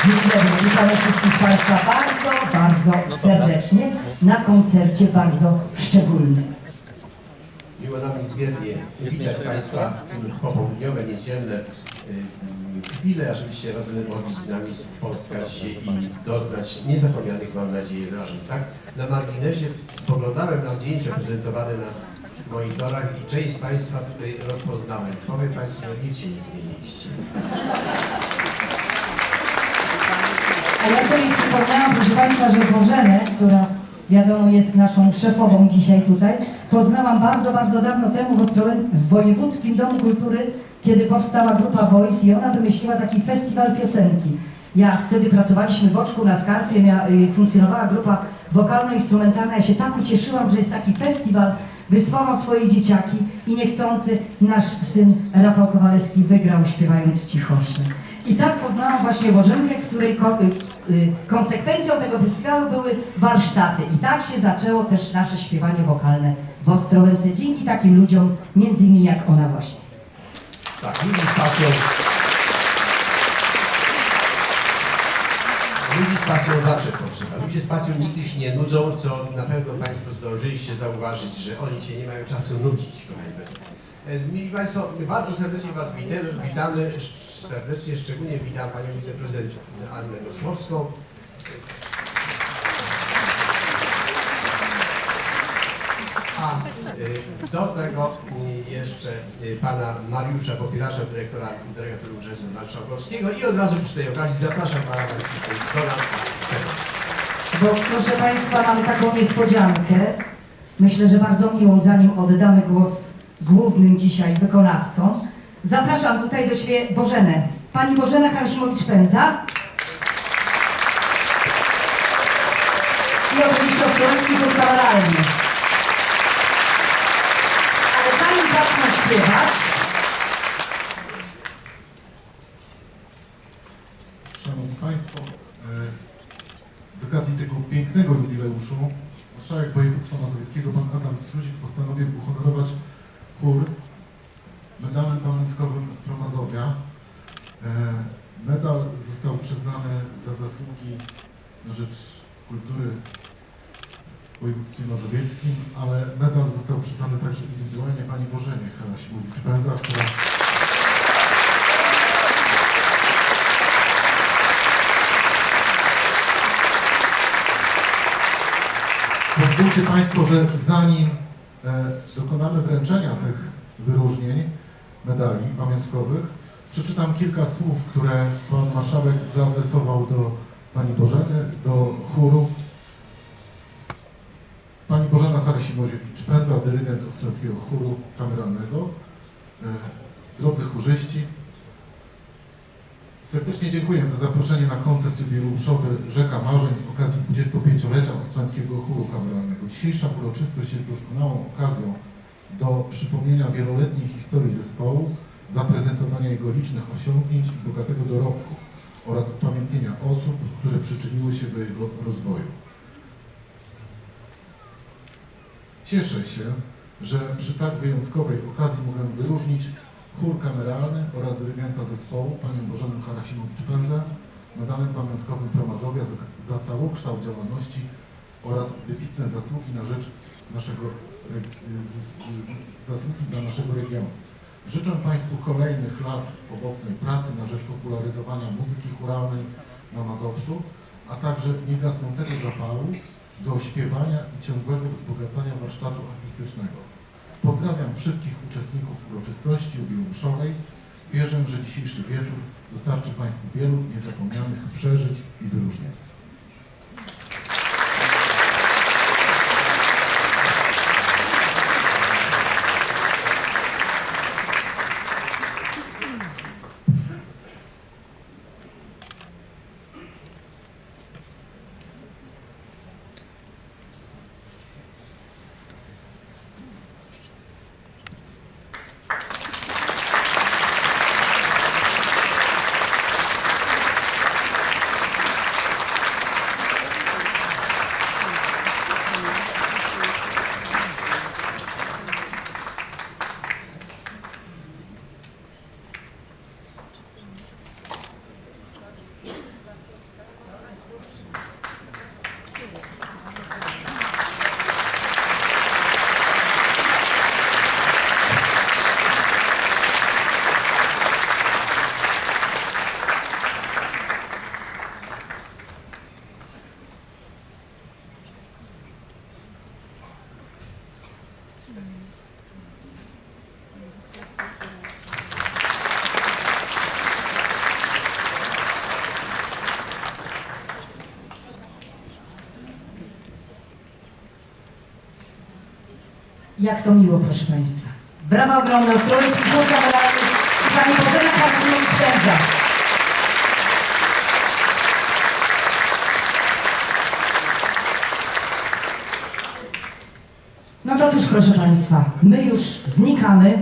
Zapraszamy wszystkich Państwa bardzo, bardzo serdecznie na koncercie bardzo szczególnym. Miło nam niezmiernie witać Państwa w popołudniowe, niedzielne y, chwile, ażebyście razem mogli z nami spotkać się i doznać niezapomnianych, mam nadzieję, wrażeń. Tak? Na marginesie spoglądałem na zdjęcia prezentowane na monitorach i część z Państwa tutaj rozpoznałem. Powiem Państwu, że nic się nie zmieniliście. A ja sobie przypomniałam, proszę Państwa, że Bożenę, która wiadomo jest naszą szefową dzisiaj tutaj, poznałam bardzo, bardzo dawno temu w, Ostrołę- w Wojewódzkim Domu Kultury, kiedy powstała grupa Voice i ona wymyśliła taki festiwal piosenki. Ja wtedy pracowaliśmy w Oczku na Skarpie, mia, y, funkcjonowała grupa wokalno-instrumentalna. Ja się tak ucieszyłam, że jest taki festiwal. Wysłałam swoje dzieciaki i niechcący nasz syn Rafał Kowalewski wygrał śpiewając cichosze. I tak poznałam właśnie Bożenkę, której y, y, konsekwencją tego festiwalu były warsztaty. I tak się zaczęło też nasze śpiewanie wokalne w Ostrołęce, dzięki takim ludziom, między innymi jak ona właśnie. Tak, ludzi z pasją. Ludzi z pasją zawsze potrzeba. Ludzie z pasją nigdy się nie nudzą, co na pewno Państwo zdążyliście zauważyć, że oni się nie mają czasu nudzić, kochani. E, Mili Państwo, bardzo serdecznie Was witamy, witamy serdecznie, szczególnie witam Panią Wiceprezydent Annę Gosłowską. A y, do tego jeszcze y, pana Mariusza Popieracza, dyrektora, dyrektora Urzędu Marszałkowskiego i od razu przy tej okazji zapraszam pana do nas. Bo proszę Państwa, mamy taką niespodziankę. Myślę, że bardzo miłą, zanim oddamy głos głównym dzisiaj wykonawcom. Zapraszam tutaj do siebie Bożenę. Pani Bożena Harsimowicz-Pędza. I oczywiście Ostrołęcki Kameralny. Ale zanim zacznę śpiewać, Szanowni Państwo, e, z okazji tego pięknego jubileuszu marszałek województwa mazowieckiego pan Adam Struzik postanowił uhonorować chór medalem pamiątkowym Promazowia. E, Medal został przyznany za zasługi na rzecz kultury w województwie mazowieckim, ale medal został przyznany także indywidualnie. Pani Bożenie Harasimowicz-Pędza, która Pozwólcie Państwo, że zanim dokonamy wręczenia tych wyróżnień, medali pamiątkowych, przeczytam kilka słów, które Pan Marszałek zaadresował do Pani Bożeny, do chóru. Pani Bożena Harasimowicz-Pędza, dyrygent Ostrockiego Chóru Kameralnego. E, Drodzy chórzyści, Serdecznie dziękuję za zaproszenie na koncert jubileuszowy Rzeka Marzeń z okazji 25-lecia Ostrołęckiego Chóru Kameralnego. Dzisiejsza uroczystość jest doskonałą okazją do przypomnienia wieloletniej historii zespołu, zaprezentowania jego licznych osiągnięć i bogatego dorobku oraz upamiętnienia osób, które przyczyniły się do jego rozwoju. Cieszę się, że przy tak wyjątkowej okazji mogę wyróżnić chór kameralny oraz dyrygenta zespołu, panią Bożenę Harasimowicz-Pęzę, medalem pamiątkowym Promazowia za, za całokształt działalności oraz wybitne zasługi na rzecz naszego, z- z- zasługi dla naszego regionu. Życzę Państwu kolejnych lat owocnej pracy na rzecz popularyzowania muzyki chóralnej na Mazowszu, a także niegasnącego zapału do śpiewania i ciągłego wzbogacania warsztatu artystycznego. Pozdrawiam wszystkich uczestników uroczystości jubileuszowej. Wierzę, że dzisiejszy wieczór dostarczy Państwu wielu niezapomnianych przeżyć i wyróżnień. Jak to miło, proszę Państwa. Brawa ogromne, Ostrołęcki Chór Kameralny i Pani Bożena Karczyniec-Pędza. No to cóż, proszę Państwa, my już znikamy.